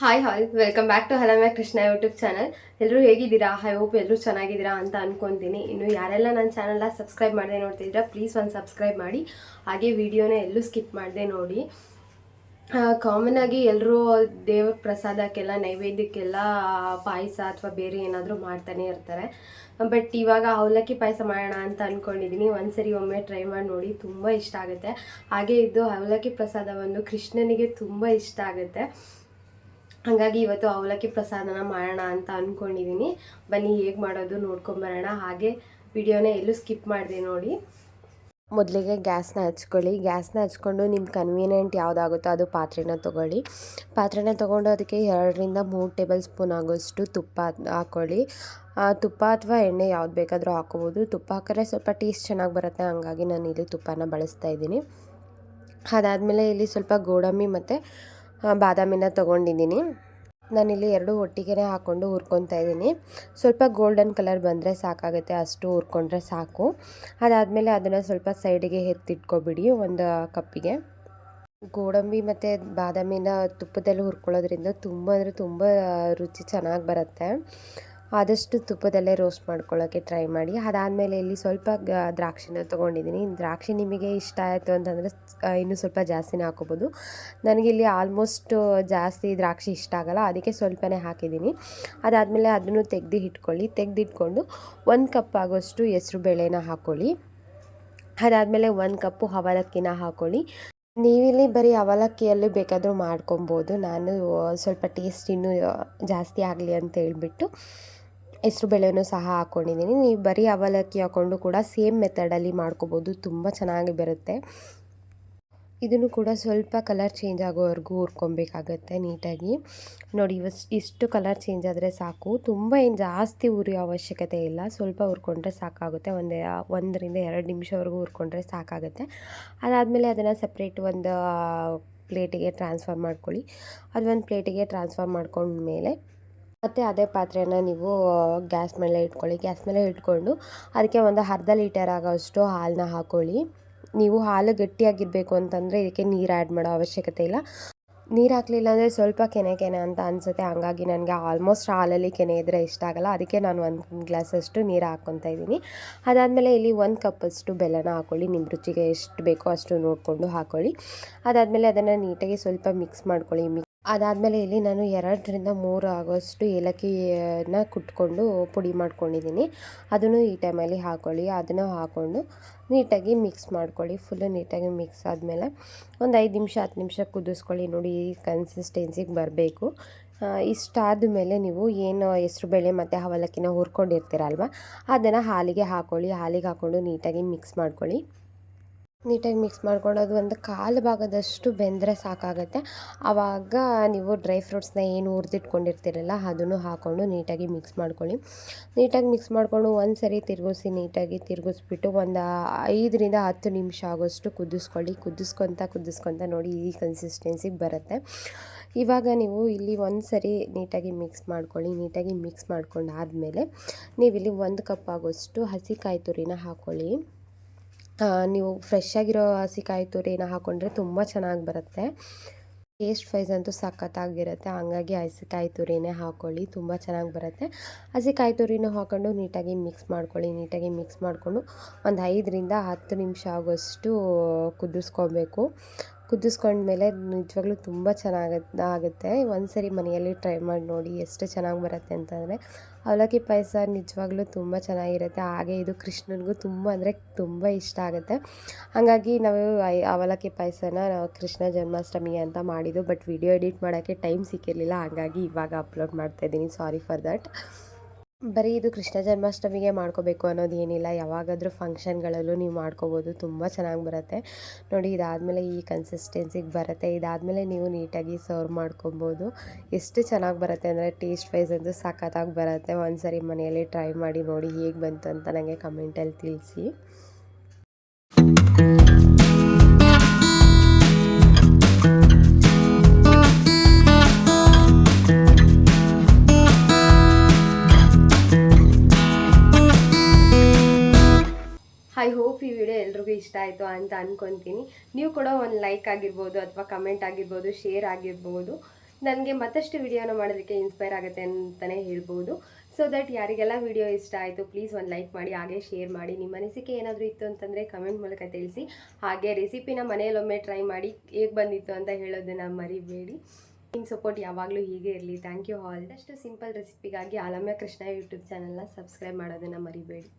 Hi hi welcome back to Halamya Krishna YouTube channel ಎಲ್ಲರೂ ಹೇಗಿದ್ದೀರಾ? I hope ಎಲ್ಲರೂ ಚೆನ್ನಾಗಿದ್ದೀರಾ ಅಂತ ಅನ್ಕೊತೀನಿ. ಇನ್ನು ಯಾರೆಲ್ಲ ನನ್ನ ಚಾನಲ್ನ ಸಬ್ಸ್ಕ್ರೈಬ್ ಮಾಡದೆ ನೋಡ್ತಿದ್ದೀರಾ ಪ್ಲೀಸ್ ಒಂದು ಸಬ್ಸ್ಕ್ರೈಬ್ ಮಾಡಿ. ಹಾಗೆ ವಿಡಿಯೋನ ಎಲ್ಲೂ ಸ್ಕಿಪ್ ಮಾಡದೆ ನೋಡಿ. ಕಾಮನ್ ಆಗಿ ಎಲ್ಲರೂ ದೇವ್ರ ಪ್ರಸಾದಕ್ಕೆಲ್ಲ ನೈವೇದ್ಯಕ್ಕೆಲ್ಲ ಪಾಯಸ ಅಥವಾ ಬೇರೆ ಏನಾದರೂ ಮಾಡ್ತಾನೆ ಇರ್ತಾರೆ. ಬಟ್ ಇವಾಗ ಅವಲಕ್ಕಿ ಪಾಯಸ ಮಾಡೋಣ ಅಂತ ಅಂದ್ಕೊಂಡಿದ್ದೀನಿ ಒಂದ್ಸರಿ ಒಮ್ಮೆ ಟ್ರೈ ಮಾಡಿ ನೋಡಿ, ತುಂಬ ಇಷ್ಟ ಆಗುತ್ತೆ. ಹಾಗೆ ಇದು ಅವಲಕ್ಕಿ ಪ್ರಸಾದವನ್ನು ಕೃಷ್ಣನಿಗೆ ತುಂಬ ಇಷ್ಟ ಆಗುತ್ತೆ. ಹಾಗಾಗಿ ಇವತ್ತು ಅವಲಕ್ಕಿ ಪ್ರಸಾದನ ಮಾಡೋಣ ಅಂತ ಅಂದ್ಕೊಂಡಿದ್ದೀನಿ ಬನ್ನಿ ಹೇಗೆ ಮಾಡೋದು ನೋಡ್ಕೊಂಬರೋಣ ಹಾಗೆ ವಿಡಿಯೋನ ಎಲ್ಲೂ ಸ್ಕಿಪ್ ಮಾಡಿದೆ ನೋಡಿ. ಮೊದಲಿಗೆ ಗ್ಯಾಸ್ನ ಹಚ್ಕೊಳ್ಳಿ. ಗ್ಯಾಸ್ನ ಹಚ್ಕೊಂಡು ನಿಮ್ಮ ಕನ್ವೀನಿಯೆಂಟ್ ಯಾವುದಾಗುತ್ತೋ ಅದು ಪಾತ್ರೆನ ತೊಗೊಳ್ಳಿ. ಪಾತ್ರೆನ ತೊಗೊಂಡು ಅದಕ್ಕೆ ಎರಡರಿಂದ ಮೂರು ಟೇಬಲ್ ಸ್ಪೂನ್ ಆಗೋಷ್ಟು ತುಪ್ಪ ಹಾಕ್ಕೊಳ್ಳಿ ತುಪ್ಪ ಅಥವಾ ಎಣ್ಣೆ ಯಾವ್ದು ಬೇಕಾದರೂ ಹಾಕೋಬೋದು. ತುಪ್ಪ ಹಾಕಿದ್ರೆ ಸ್ವಲ್ಪ ಟೇಸ್ಟ್ ಚೆನ್ನಾಗಿ ಬರುತ್ತೆ. ಹಂಗಾಗಿ ನಾನು ಇಲ್ಲಿ ತುಪ್ಪನ ಬಳಸ್ತಾ ಇದ್ದೀನಿ. ಅದಾದಮೇಲೆ ಇಲ್ಲಿ ಸ್ವಲ್ಪ ಗೋಡಂಬಿ ಮತ್ತು ಬಾದಾಮಿನ ತೊಗೊಂಡಿದ್ದೀನಿ. ನಾನಿಲ್ಲಿ ಎರಡು ಒಟ್ಟಿಗೆ ಹಾಕ್ಕೊಂಡು ಹುರ್ಕೊತಾ ಇದ್ದೀನಿ. ಸ್ವಲ್ಪ ಗೋಲ್ಡನ್ ಕಲರ್ ಬಂದರೆ ಸಾಕಾಗುತ್ತೆ, ಅಷ್ಟು ಹುರ್ಕೊಂಡ್ರೆ ಸಾಕು. ಅದಾದಮೇಲೆ ಅದನ್ನು ಸ್ವಲ್ಪ ಸೈಡಿಗೆ ಎತ್ತಿಟ್ಕೊಬಿಡಿ, ಒಂದು ಕಪ್ಪಿಗೆ. ಗೋಡಂಬಿ ಮತ್ತು ಬಾದಾಮಿನ ತುಪ್ಪದಲ್ಲಿ ಹುರ್ಕೊಳ್ಳೋದ್ರಿಂದ ತುಂಬ ಅಂದರೆ ತುಂಬ ರುಚಿ ಚೆನ್ನಾಗಿ ಬರುತ್ತೆ. ಆದಷ್ಟು ತುಪ್ಪದಲ್ಲೇ ರೋಸ್ಟ್ ಮಾಡ್ಕೊಳ್ಳೋಕ್ಕೆ ಟ್ರೈ ಮಾಡಿ. ಅದಾದಮೇಲೆ ಇಲ್ಲಿ ಸ್ವಲ್ಪ ದ್ರಾಕ್ಷಿನ ತೊಗೊಂಡಿದ್ದೀನಿ. ದ್ರಾಕ್ಷಿ ನಿಮಗೆ ಇಷ್ಟ ಆಯಿತು ಅಂತಂದರೆ ಇನ್ನೂ ಸ್ವಲ್ಪ ಜಾಸ್ತಿನೇ ಹಾಕೋಬೋದು. ಇಲ್ಲಿ ಆಲ್ಮೋಸ್ಟ್ ಜಾಸ್ತಿ ದ್ರಾಕ್ಷಿ ಇಷ್ಟ ಆಗಲ್ಲ. ಅದಕ್ಕೆ ಸ್ವಲ್ಪನೇ ಹಾಕಿದ್ದೀನಿ. ಅದಾದಮೇಲೆ ಅದನ್ನು ತೆಗೆದು ಇಟ್ಕೊಳ್ಳಿ. ತೆಗೆದಿಟ್ಕೊಂಡು ಒಂದು ಕಪ್ ಆಗೋಷ್ಟು ಹೆಸರು ಬೇಳೆನ ಹಾಕ್ಕೊಳ್ಳಿ ಅದಾದಮೇಲೆ ಒಂದು ಕಪ್ಪು ಅವಲಕ್ಕಿನ ಹಾಕ್ಕೊಳ್ಳಿ ನೀವಿಲ್ಲಿ ಬರೀ ಅವಲಕ್ಕಿಯಲ್ಲಿ ಬೇಕಾದರೂ ಮಾಡ್ಕೊಬೋದು. ನಾನು ಸ್ವಲ್ಪ ಟೇಸ್ಟ್ ಇನ್ನೂ ಜಾಸ್ತಿ ಆಗಲಿ ಅಂತ ಹೇಳ್ಬಿಟ್ಟು. ಹೆಸ್ರು ಬೇಳೆನೂ ಸಹ ಹಾಕ್ಕೊಂಡಿದ್ದೀನಿ ನೀವು ಬರೀ ಅವಲಕ್ಕಿ ಹಾಕ್ಕೊಂಡು ಕೂಡ ಸೇಮ್ ಮೆಥಡಲ್ಲಿ ಮಾಡ್ಕೋಬೋದು. ತುಂಬ ಚೆನ್ನಾಗಿ ಬರುತ್ತೆ. ಇದನ್ನು ಕೂಡ ಸ್ವಲ್ಪ ಕಲರ್ ಚೇಂಜ್ ಆಗೋವರೆಗೂ ಹುರ್ಕೊಬೇಕಾಗತ್ತೆ ನೀಟಾಗಿ. ನೋಡಿ, ಇವಸ್, ಇಷ್ಟು ಕಲರ್ ಚೇಂಜ್ ಆದರೆ ಸಾಕು. ತುಂಬ ಏನು ಜಾಸ್ತಿ ಉರಿಯೋ ಅವಶ್ಯಕತೆ ಇಲ್ಲ. ಸ್ವಲ್ಪ ಹುರ್ಕೊಂಡ್ರೆ ಸಾಕಾಗುತ್ತೆ. ಒಂದು, ಒಂದರಿಂದ ಎರಡು ನಿಮಿಷವರೆಗೂ ಹುರ್ಕೊಂಡ್ರೆ ಸಾಕಾಗುತ್ತೆ. ಅದಾದಮೇಲೆ ಅದನ್ನು ಸಪ್ರೇಟ್ ಒಂದು ಪ್ಲೇಟಿಗೆ ಟ್ರಾನ್ಸ್ಫರ್ ಮಾಡ್ಕೊಳ್ಳಿ. ಅದು ಒಂದು ಪ್ಲೇಟಿಗೆ ಟ್ರಾನ್ಸ್ಫರ್ ಮಾಡ್ಕೊಂಡ್ಮೇಲೆ ಮತ್ತು ಅದೇ ಪಾತ್ರೆನ ನೀವು ಗ್ಯಾಸ್ ಮೇಲೆ ಇಟ್ಕೊಳ್ಳಿ. ಗ್ಯಾಸ್ ಮೇಲೆ ಇಟ್ಕೊಂಡು ಅದಕ್ಕೆ ಒಂದು ಅರ್ಧ ಲೀಟರ್ ಆಗೋಷ್ಟು ಹಾಲನ್ನ ಹಾಕ್ಕೊಳ್ಳಿ ನೀವು ಹಾಲು ಗಟ್ಟಿಯಾಗಿರಬೇಕು ಅಂತಂದರೆ ಇದಕ್ಕೆ ನೀರು ಆ್ಯಡ್ ಮಾಡೋ ಅವಶ್ಯಕತೆ ಇಲ್ಲ. ನೀರು ಹಾಕಲಿಲ್ಲ ಅಂದರೆ ಸ್ವಲ್ಪ ಕೆನೆ ಕೆನೆ ಅಂತ ಅನಿಸುತ್ತೆ. ಹಂಗಾಗಿ ನನಗೆ ಆಲ್ಮೋಸ್ಟ್ ಹಾಲಲ್ಲಿ ಕೆನೆ ಇದ್ದರೆ ಇಷ್ಟ ಆಗಲ್ಲ. ಅದಕ್ಕೆ ನಾನು ಒಂದು ಗ್ಲಾಸಷ್ಟು ನೀರು ಹಾಕ್ಕೊತಾ ಇದ್ದೀನಿ. ಅದಾದಮೇಲೆ ಇಲ್ಲಿ ಒಂದು ಕಪ್ಪಷ್ಟು ಬೆಲ್ಲನ ಹಾಕ್ಕೊಳ್ಳಿ ನಿಮ್ಮ ರುಚಿಗೆ ಎಷ್ಟು ಬೇಕೋ ಅಷ್ಟು ನೋಡಿಕೊಂಡು ಹಾಕ್ಕೊಳ್ಳಿ ಅದಾದಮೇಲೆ ಅದನ್ನು ನೀಟಾಗಿ ಸ್ವಲ್ಪ ಮಿಕ್ಸ್ ಮಾಡ್ಕೊಳ್ಳಿ. ಅದಾದಮೇಲೆ ಇಲ್ಲಿ ನಾನು ಎರಡರಿಂದ ಮೂರು ಆಗೋಷ್ಟು ಏಲಕ್ಕಿನ ಕುಟ್ಕೊಂಡು ಪುಡಿ ಮಾಡ್ಕೊಂಡಿದ್ದೀನಿ. ಅದನ್ನು ಈ ಟೈಮಲ್ಲಿ ಹಾಕ್ಕೊಳ್ಳಿ ಅದನ್ನು ಹಾಕ್ಕೊಂಡು ನೀಟಾಗಿ ಮಿಕ್ಸ್ ಮಾಡ್ಕೊಳ್ಳಿ. ಫುಲ್ಲು ನೀಟಾಗಿ ಮಿಕ್ಸ್ ಆದಮೇಲೆ ಒಂದು ಐದು ನಿಮಿಷ, ಹತ್ತು ನಿಮಿಷ ಕುದಿಸ್ಕೊಳ್ಳಿ. ನೋಡಿ ಈ ಕನ್ಸಿಸ್ಟೆನ್ಸಿಗೆ ಬರಬೇಕು. ಇಷ್ಟಾದ ಮೇಲೆ ನೀವು ಏನು ಹೆಸ್ರುಬೇಳೆ ಮತ್ತು ಅವಲಕ್ಕಿನ ಹುರ್ಕೊಂಡಿರ್ತೀರಲ್ವ, ಅದನ್ನು ಹಾಲಿಗೆ ಹಾಕ್ಕೊಳ್ಳಿ ಹಾಲಿಗೆ ಹಾಕ್ಕೊಂಡು ನೀಟಾಗಿ ಮಿಕ್ಸ್ ಮಾಡ್ಕೊಳ್ಳಿ. ನೀಟಾಗಿ ಮಿಕ್ಸ್ ಮಾಡ್ಕೊಂಡು ಅದು ಒಂದು ಕಾಲು ಭಾಗದಷ್ಟು ಬೆಂದರೆ ಸಾಕಾಗುತ್ತೆ. ಆವಾಗ ನೀವು ಡ್ರೈ ಫ್ರೂಟ್ಸ್ನ ಏನು ಹುರಿದಿಟ್ಕೊಂಡಿರ್ತೀರಲ್ಲ ಅದನ್ನು ಹಾಕ್ಕೊಂಡು ನೀಟಾಗಿ ಮಿಕ್ಸ್ ಮಾಡ್ಕೊಳ್ಳಿ. ನೀಟಾಗಿ ಮಿಕ್ಸ್ ಮಾಡಿಕೊಂಡು ಒಂದು ಸರಿ ತಿರುಗಿಸಿ ನೀಟಾಗಿ ತಿರುಗಿಸ್ಬಿಟ್ಟು ಒಂದು ಐದರಿಂದ ಹತ್ತು ನಿಮಿಷ ಆಗೋಷ್ಟು ಕುದಿಸ್ಕೊಳ್ಳಿ. ಕುದಿಸ್ಕೊತ ಕುದಿಸ್ಕೊತ ನೋಡಿ ಈ ಕನ್ಸಿಸ್ಟೆನ್ಸಿಗೆ ಬರುತ್ತೆ. ಇವಾಗ ನೀವು ಇಲ್ಲಿ ಒಂದು ಸರಿ ನೀಟಾಗಿ ಮಿಕ್ಸ್ ಮಾಡ್ಕೊಳ್ಳಿ. ನೀಟಾಗಿ ಮಿಕ್ಸ್ ಮಾಡ್ಕೊಂಡು ಆದಮೇಲೆ ನೀವಿಲ್ಲಿ ಒಂದು ಕಪ್ ಆಗೋಷ್ಟು ಹಸಿ ಕಾಯಿ ತುರಿನ ಹಾಕ್ಕೊಳ್ಳಿ ನೀವು ಫ್ರೆಶ್ ಆಗಿರೋ ಹಸಿಕಾಯಿ ತುರಿನ ಹಾಕ್ಕೊಂಡ್ರೆ ತುಂಬ ಚೆನ್ನಾಗಿ ಬರುತ್ತೆ. ಟೇಸ್ಟ್ ವೈಸ್ ಅಂತೂ ಸಖತ್ತಾಗಿರುತ್ತೆ. ಹಂಗಾಗಿ ಹಸಿಕಾಯಿ ತುರಿನೇ ಹಾಕ್ಕೊಳ್ಳಿ ತುಂಬ ಚೆನ್ನಾಗಿ ಬರುತ್ತೆ. ಹಸಿಕಾಯಿ ತುರಿನೂ ಹಾಕ್ಕೊಂಡು ನೀಟಾಗಿ ಮಿಕ್ಸ್ ಮಾಡ್ಕೊಳ್ಳಿ, ನೀಟಾಗಿ ಮಿಕ್ಸ್ ಮಾಡಿಕೊಂಡು ಒಂದು ಐದರಿಂದ ಹತ್ತು ನಿಮಿಷ ಆಗೋಷ್ಟು ಕುದಿಸ್ಕೊಬೇಕು. ಕುದಿಸ್ಕೊಂಡ್ಮೇಲೆ ನಿಜವಾಗ್ಲೂ ತುಂಬ ಚೆನ್ನಾಗಿ ಆಗುತ್ತೆ. ಒಂದು ಸರಿ ಮನೆಯಲ್ಲಿ ಟ್ರೈ ಮಾಡಿ ನೋಡಿ ಎಷ್ಟು ಚೆನ್ನಾಗಿ ಬರುತ್ತೆ ಅಂತಂದರೆ, ಅವಲಕ್ಕಿ ಪಾಯಸ ನಿಜವಾಗ್ಲೂ ತುಂಬ ಚೆನ್ನಾಗಿರುತ್ತೆ. ಹಾಗೆ ಇದು ಕೃಷ್ಣನಿಗೂ ತುಂಬ ಅಂದರೆ ತುಂಬ ಇಷ್ಟ ಆಗುತ್ತೆ. ಹಾಗಾಗಿ ನಾವು ಅವಲಕ್ಕಿ ಪಾಯಸನ ನಾವು ಕೃಷ್ಣ ಜನ್ಮಾಷ್ಟಮಿ ಅಂತ ಮಾಡಿದ್ದು, ಬಟ್ ವಿಡಿಯೋ ಎಡಿಟ್ ಮಾಡೋಕ್ಕೆ ಟೈಮ್ ಸಿಕ್ಕಿರಲಿಲ್ಲ. ಹಾಗಾಗಿ ಇವಾಗ ಅಪ್ಲೋಡ್ ಮಾಡ್ತಾಯಿದ್ದೀನಿ ಸಾರಿ ಫಾರ್ ದಟ್. ಬರೀ ಇದು ಕೃಷ್ಣ ಜನ್ಮಾಷ್ಟಮಿಗೆ ಮಾಡ್ಕೋಬೇಕು ಅನ್ನೋದು ಏನಿಲ್ಲ. ಯಾವಾಗಾದರೂ ಫಂಕ್ಷನ್ಗಳಲ್ಲೂ ನೀವು ಮಾಡ್ಕೋಬೋದು. ತುಂಬ ಚೆನ್ನಾಗಿ ಬರುತ್ತೆ. ನೋಡಿ, ಇದಾದಮೇಲೆ ಈ ಕನ್ಸಿಸ್ಟೆನ್ಸಿಗೆ ಬರುತ್ತೆ. ಇದಾದಮೇಲೆ ನೀವು ನೀಟಾಗಿ ಸರ್ವ್ ಮಾಡ್ಕೊಬೋದು. ಎಷ್ಟು ಚೆನ್ನಾಗಿ ಬರುತ್ತೆ ಅಂದರೆ ಟೇಸ್ಟ್ ವೈಸ್ ಅಂತೂ ಸಖತ್ತಾಗಿ ಬರುತ್ತೆ. ಒಂದು ಸರಿ ಮನೆಯಲ್ಲಿ ಟ್ರೈ ಮಾಡಿ ನೋಡಿ ಹೇಗೆ ಬಂತು ಅಂತ ನನಗೆ ಕಮೆಂಟಲ್ಲಿ ತಿಳಿಸಿ. ಐ ಹೋಪ್ ಈ ವಿಡಿಯೋ ಎಲ್ರಿಗೂ ಇಷ್ಟ ಆಯಿತು ಅಂತ ಅಂದ್ಕೊತೀನಿ ನೀವು ಕೂಡ ಒಂದು ಲೈಕ್ ಆಗಿರ್ಬೋದು ಅಥವಾ ಕಮೆಂಟ್ ಆಗಿರ್ಬೋದು ಶೇರ್ ಆಗಿರ್ಬೋದು. ನನಗೆ ಮತ್ತಷ್ಟು ವಿಡಿಯೋನ ಮಾಡೋದಕ್ಕೆ ಇನ್ಸ್ಪೈರ್ ಆಗುತ್ತೆ ಅಂತಲೇ ಹೇಳ್ಬೋದು. ಸೊ ದಟ್ ಯಾರಿಗೆಲ್ಲ ವಿಡಿಯೋ ಇಷ್ಟ ಆಯಿತು ಪ್ಲೀಸ್ ಒಂದು ಲೈಕ್ ಮಾಡಿ, ಹಾಗೆ ಶೇರ್ ಮಾಡಿ. ನಿಮ್ಮ ಅನಿಸಿಕೆ ಏನಾದರೂ ಇತ್ತು ಅಂತಂದರೆ ಕಮೆಂಟ್ ಮೂಲಕ ತಿಳಿಸಿ. ಹಾಗೆ ರೆಸಿಪಿನ ಮನೆಯಲ್ಲೊಮ್ಮೆ ಟ್ರೈ ಮಾಡಿ ಹೇಗೆ ಬಂದಿತ್ತು ಅಂತ ಹೇಳೋದನ್ನು ಮರಿಬೇಡಿ. ನಿಮ್ಮ ಸಪೋರ್ಟ್ ಯಾವಾಗಲೂ ಹೀಗೆ ಇರಲಿ. ಥ್ಯಾಂಕ್ ಯು ಆಲ್ ಅಷ್ಟು ಸಿಂಪಲ್ ರೆಸಿಪಿಗಾಗಿ ಆಲಮ್ಯ ಕೃಷ್ಣ ಯೂಟ್ಯೂಬ್ ಚಾನಲ್ನ ಸಬ್ಸ್ಕ್ರೈಬ್ ಮಾಡೋದನ್ನು ಮರಿಬೇಡಿ.